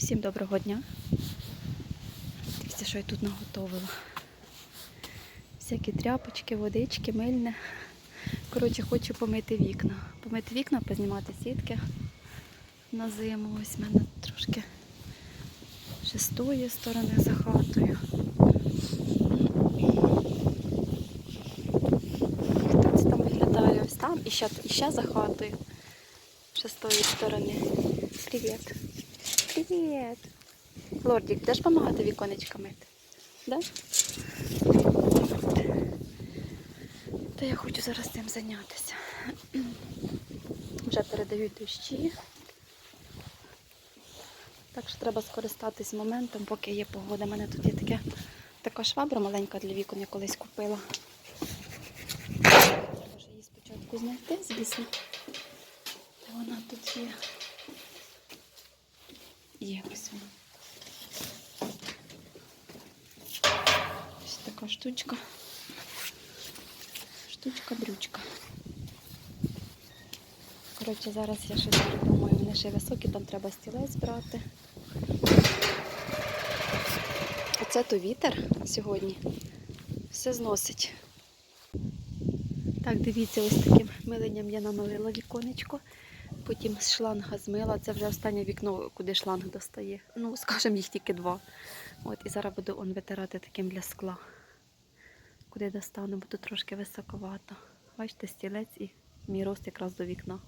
Всім доброго дня. Дивіться, що я тут наготовила. Всякі тряпочки, водички, мильне. Коротше, хочу помити вікна. Помити вікна, познімати сітки на зиму. Ось в мене трошки ще з тої сторони за хатою. Так це там виглядає ось там і ще, і ще за хатою. Ще з тої сторони. Привіт. Привіт. Лордік, будеш допомагати віконечка мити? Да? Та я хочу зараз цим зайнятися. Вже передають дощі. Так що треба скористатись моментом, поки є погода. У мене тут є таке, така швабра маленька для вікон, я колись купила. Треба її спочатку знайти, звісно. Де вона тут є? Є ось вона. Ось така штучка. Штучка-дрючка. Коротше, зараз я щось придумаю. Вони ще високі, там треба стілець брати. Оце то вітер сьогодні. Все зносить. Так, дивіться, ось таким миленням я намилила віконечко. Потім шланга змила. Це вже останнє вікно, куди шланг достає. Ну, скажімо, їх тільки два. От, і зараз буду он витирати таким для скла. Куди достану, бо тут трошки високовато. Бачите, стілець і мій рост якраз до вікна.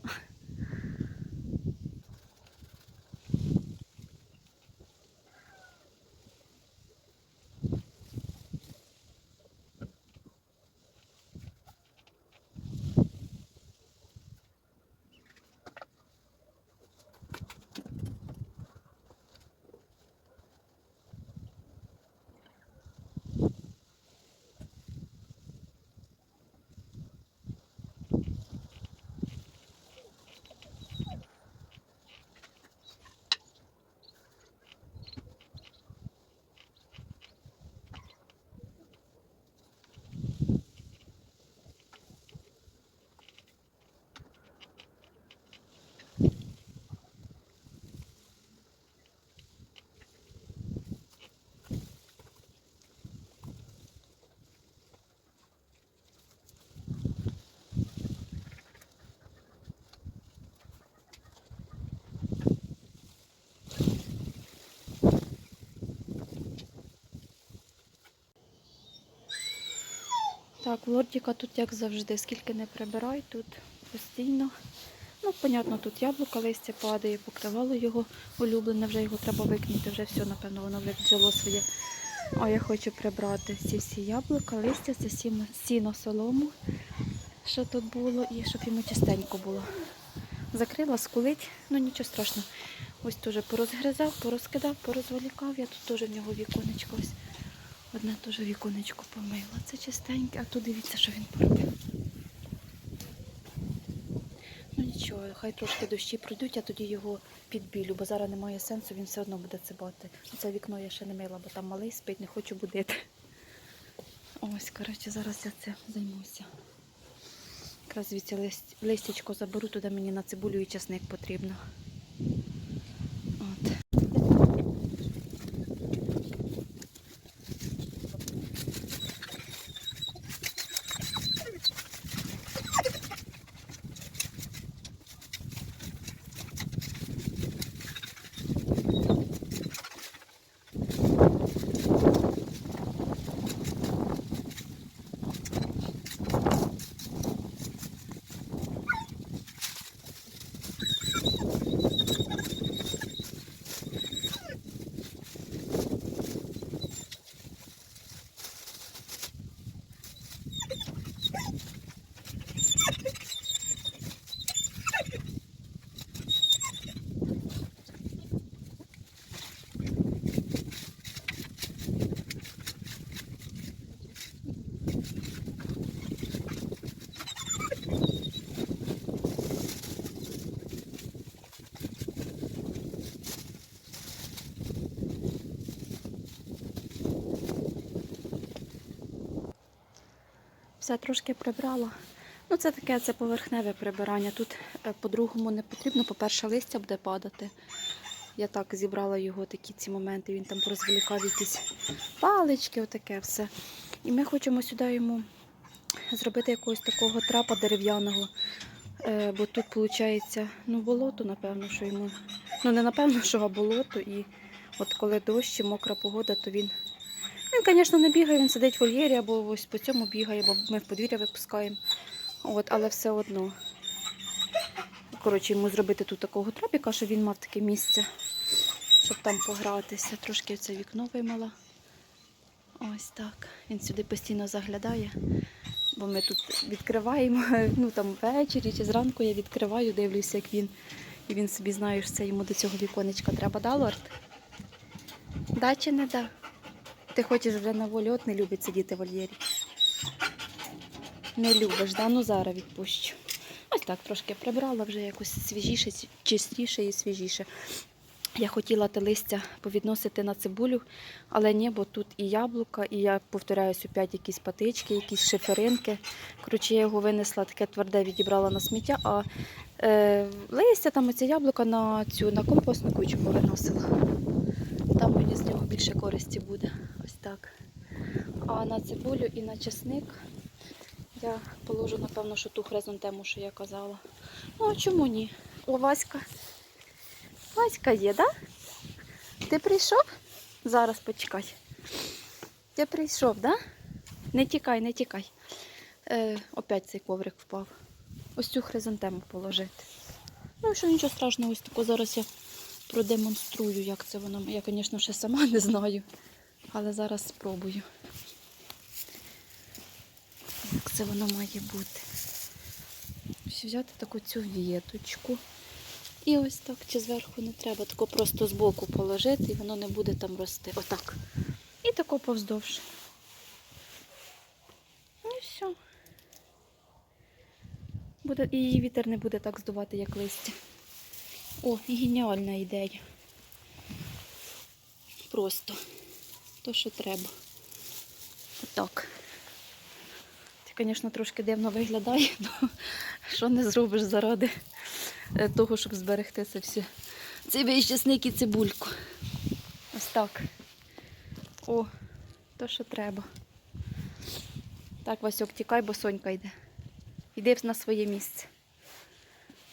Так, лордіка тут, як завжди, скільки не прибирай, тут постійно. Ну, понятно, тут яблука, листя падає, покривало його улюблене, вже його треба викинути, вже все, напевно, воно вже взяло своє. А я хочу прибрати ці всі яблука, листя, це сіно солому, що тут було, і щоб йому чистенько було. Закрила, скулить, ну нічого страшного. Ось теж порозгризав, порозкидав, порозволікав. Я тут теж в нього віконечко ось. Одне теж віконечко помила. Це чистеньке, а тут дивіться, що він поробив. Ну нічого, хай трошки дощі пройдуть, я тоді його підбілю, бо зараз немає сенсу, він все одно буде цибати. Це вікно я ще не мила, бо там малий спить, не хочу будити. Ось, коротше, зараз я цим займуся. Якраз звідси лист, листячко заберу, туди мені на цибулю і чесник потрібно. От. Все трошки прибрала. Ну, це таке це поверхневе прибирання. Тут е, по-другому не потрібно. По-перше, листя буде падати. Я так зібрала його такі ці моменти. Він там порозволікав якісь палички, отаке все. І ми хочемо сюди йому зробити якогось такого трапа дерев'яного. Е, бо тут виходить, ну, болото, напевно, що йому. Ну, не напевно, що а болото. І от коли дощ і мокра погода, то він. Він, звісно, не бігає, він сидить в вольєрі або ось по цьому бігає, бо ми в подвір'я випускаємо. От, але все одно. Коротше, йому зробити тут такого трапіка, щоб він мав таке місце, щоб там погратися. Трошки це вікно вимила. Ось так. Він сюди постійно заглядає, бо ми тут відкриваємо, ну там ввечері чи зранку я відкриваю, дивлюся, як він. І він собі знає, що це йому до цього віконечка треба, да, лорд? Да чи не да? Ти хочеш вже на волі, от не любить сидіти в вольєрі. Не любиш, да? Ну зараз відпущу. Ось так трошки прибрала вже якось свіжіше, чистіше і свіжіше. Я хотіла те листя повідносити на цибулю, але ні, бо тут і яблука, і я повторяюсь, опять якісь патички, якісь шиферинки. Коротше, я його винесла, таке тверде відібрала на сміття, а е, листя, там оці яблука на цю на компостну кучу повиносила. Там мені з нього більше користі буде. Так. А на цибулю і на чесник я положу, напевно, що ту хризантему, що я казала. Ну, а чому ні? О, Васька. Васька є, так? Да? Ти прийшов? Зараз почекай. Ти прийшов, так? Да? Не тікай, не тікай. Е, опять цей коврик впав. Ось цю хризантему положити. Ну, що нічого страшного, ось тако зараз я продемонструю, як це воно. Я, звісно, ще сама не знаю, але зараз спробую. Як це воно має бути? Ось взяти таку цю віточку. І ось так, чи зверху не треба, тако просто збоку положити, і воно не буде там рости. Отак. І тако повздовж. Ну і все. Буде, і її вітер не буде так здувати, як листя. О, геніальна ідея. Просто то, що треба. Отак. Це, звісно, трошки дивно виглядає, але що не зробиш заради е, того, щоб зберегти це все. Цей весь чесник і цибульку. Ось так. О, то, що треба. Так, Васьок, тікай, бо Сонька йде. Йди на своє місце.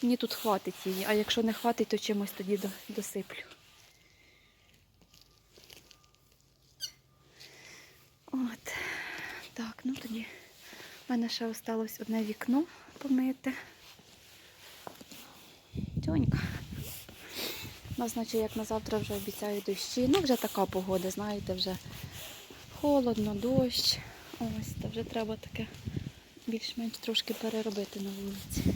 Мені тут хватить її, а якщо не хватить, то чимось тоді досиплю. От. Так, ну тоді в мене ще осталось одне вікно помити. Тьонька. У нас, наче як на завтра вже обіцяють дощі. Ну, вже така погода, знаєте, вже холодно, дощ. Ось, та вже треба таке більш-менш трошки переробити на вулиці.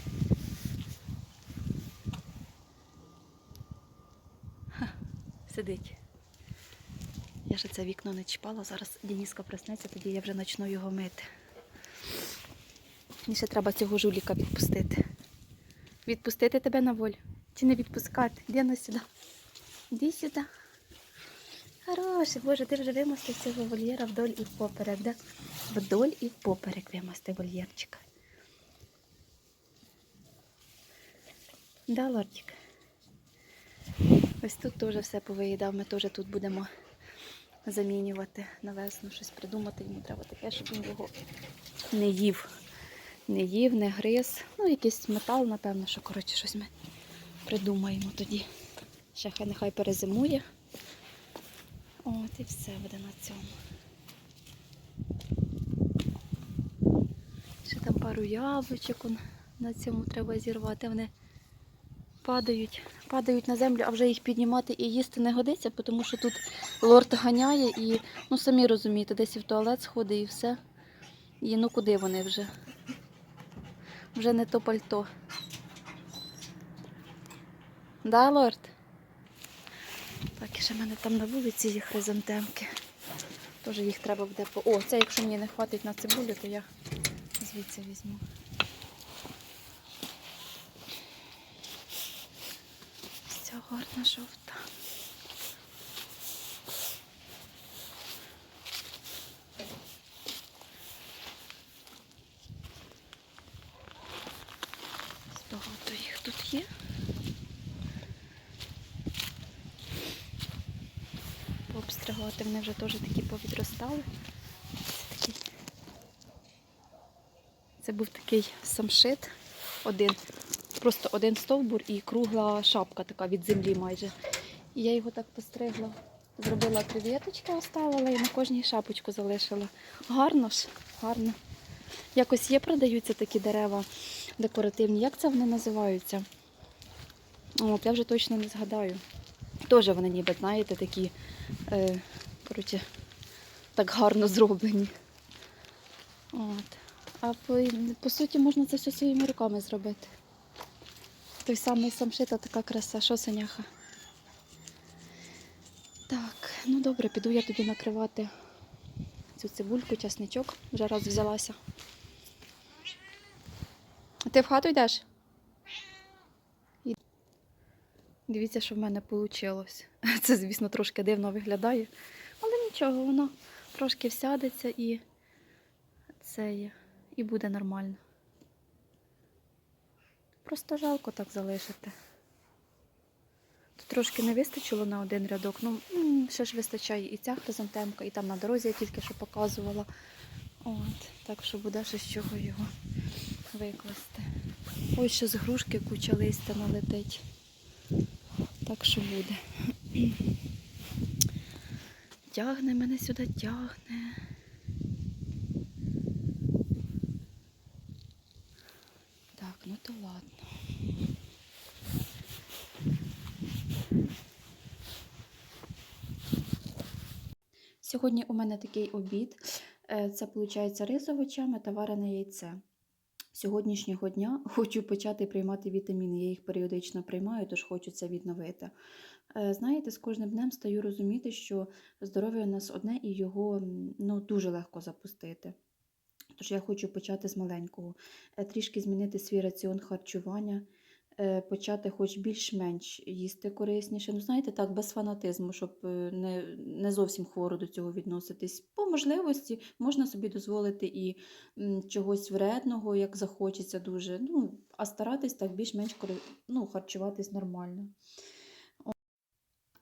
Ха, сидить. Я ж це вікно не чіпала, зараз Дініска проснеться, тоді я вже почну його мити. Мені ще треба цього жуліка відпустити. Відпустити тебе на волю. Чи не відпускати? Іди на сюди. Іди сюди. Хороший, Боже, ти вже вимостив цього вольєра вдоль і впоперек, да? Вдоль і впоперек вимостив вольєрчика. Да, лордик? Ось тут теж все повиїдав, ми теж тут будемо замінювати на весну, щось придумати. Йому треба таке, щоб він його не їв. Не їв, не гриз. Ну, якийсь метал, напевно, що коротше щось ми придумаємо тоді. Ще хай нехай перезимує. От і все буде на цьому. Ще там пару яблучок на цьому треба зірвати. Вони падають, падають на землю, а вже їх піднімати і їсти не годиться, тому що тут лорд ганяє і, ну самі розумієте, десь і в туалет сходить і все. І ну куди вони вже? Вже не то пальто. Да, лорд? Так, і ще в мене там на вулиці є хризантемки. Теж їх треба буде по. О, це якщо мені не хватить на цибулю, то я звідси візьму. Ось ця гарна. Ось Багато їх тут є. пообстригати. Вони вже теж такі повідростали. Це, такий... Це був такий самшит, один, просто один стовбур і кругла шапка така від землі майже. І я його так постригла. Зробила креветочки, оставила і на кожній шапочку залишила. Гарно ж, гарно. Якось є, продаються такі дерева декоративні. Як це вони називаються? От, я вже точно не згадаю. Теж вони ніби, знаєте, такі, е, коротше, так гарно зроблені. От. А по, по суті можна це все своїми руками зробити. Той самий самшита така краса, що Саняха? Так, ну добре, піду я тоді накривати цю цибульку, часничок. Вже раз взялася. Ти в хату йдеш? Дивіться, що в мене вийшло. Це, звісно, трошки дивно виглядає. Але нічого, воно трошки всядеться і це є. І буде нормально. Просто жалко так залишити. Тут трошки не вистачило на один рядок. Ну, ще ж вистачає і ця хризантемка, і там на дорозі я тільки що показувала. От, так що буде ще з чого його викласти. Ось ще з грушки куча листя налетить. Так що буде. Тягне мене сюди, тягне. Так, ну то ладно. Сьогодні у мене такий обід. Е, Це виходить рис овочами та варене яйце. Сьогоднішнього дня хочу почати приймати вітаміни. Я їх періодично приймаю, тож хочу це відновити. Е, Знаєте, з кожним днем стаю розуміти, що здоров'я у нас одне і його ну, дуже легко запустити. Тож я хочу почати з маленького, Е, трішки змінити свій раціон харчування, почати хоч більш-менш їсти корисніше. Ну, знаєте, так, без фанатизму, щоб е, не, не зовсім хворо до цього відноситись. По можливості можна собі дозволити і чогось вредного, як захочеться дуже. Ну, а старатись так більш-менш ну, харчуватись нормально.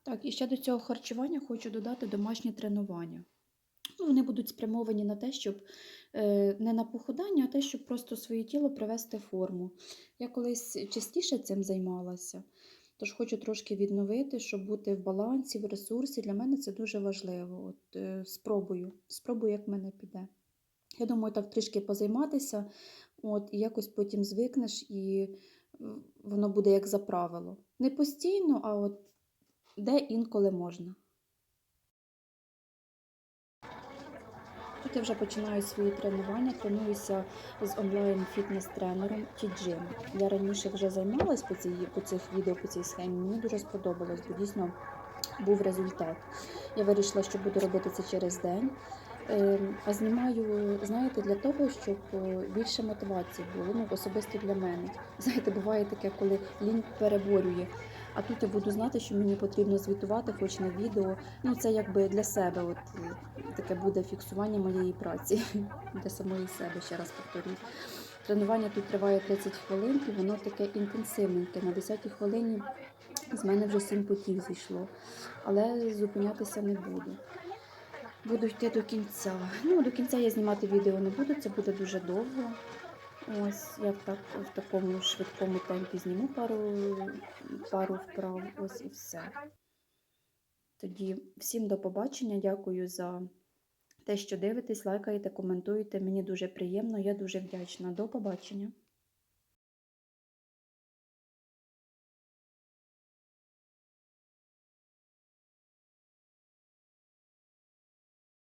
Так, і ще до цього харчування хочу додати домашні тренування. Вони будуть спрямовані на те, щоб е, не на похудання, а те, щоб просто своє тіло привести в форму. Я колись частіше цим займалася, тож хочу трошки відновити, щоб бути в балансі, в ресурсі. Для мене це дуже важливо. От, е, спробую, спробую, як мене піде. Я думаю, так трішки позайматися, от, і якось потім звикнеш, і воно буде як за правило. Не постійно, а от де інколи можна. Я вже починаю свої тренування, тренуюся з онлайн-фітнес-тренером T-Gym. Я раніше вже займалась по, цій, по цих відео, по цій схемі. Мені дуже сподобалось, бо дійсно був результат. Я вирішила, що буду робити це через день. Ем, А знімаю, знаєте, для того, щоб е, більше мотивації було, ну, особисто для мене. Знаєте, буває таке, коли лінь переборює. А тут я буду знати, що мені потрібно звітувати, хоч на відео. Ну, це якби для себе. От е, таке буде фіксування моєї праці для самої себе, ще раз повторюю. Тренування тут триває 30 хвилин, і воно таке інтенсивненьке. На 10 хвилині з мене вже 7 потів зійшло, але зупинятися не буду. Буду йти до кінця. Ну, до кінця я знімати відео не буду, це буде дуже довго. Ось я так, в такому швидкому темпі зніму пару, пару вправ, ось і все. Тоді всім до побачення. Дякую за те, що дивитесь, лайкаєте, коментуєте. Мені дуже приємно, я дуже вдячна. До побачення.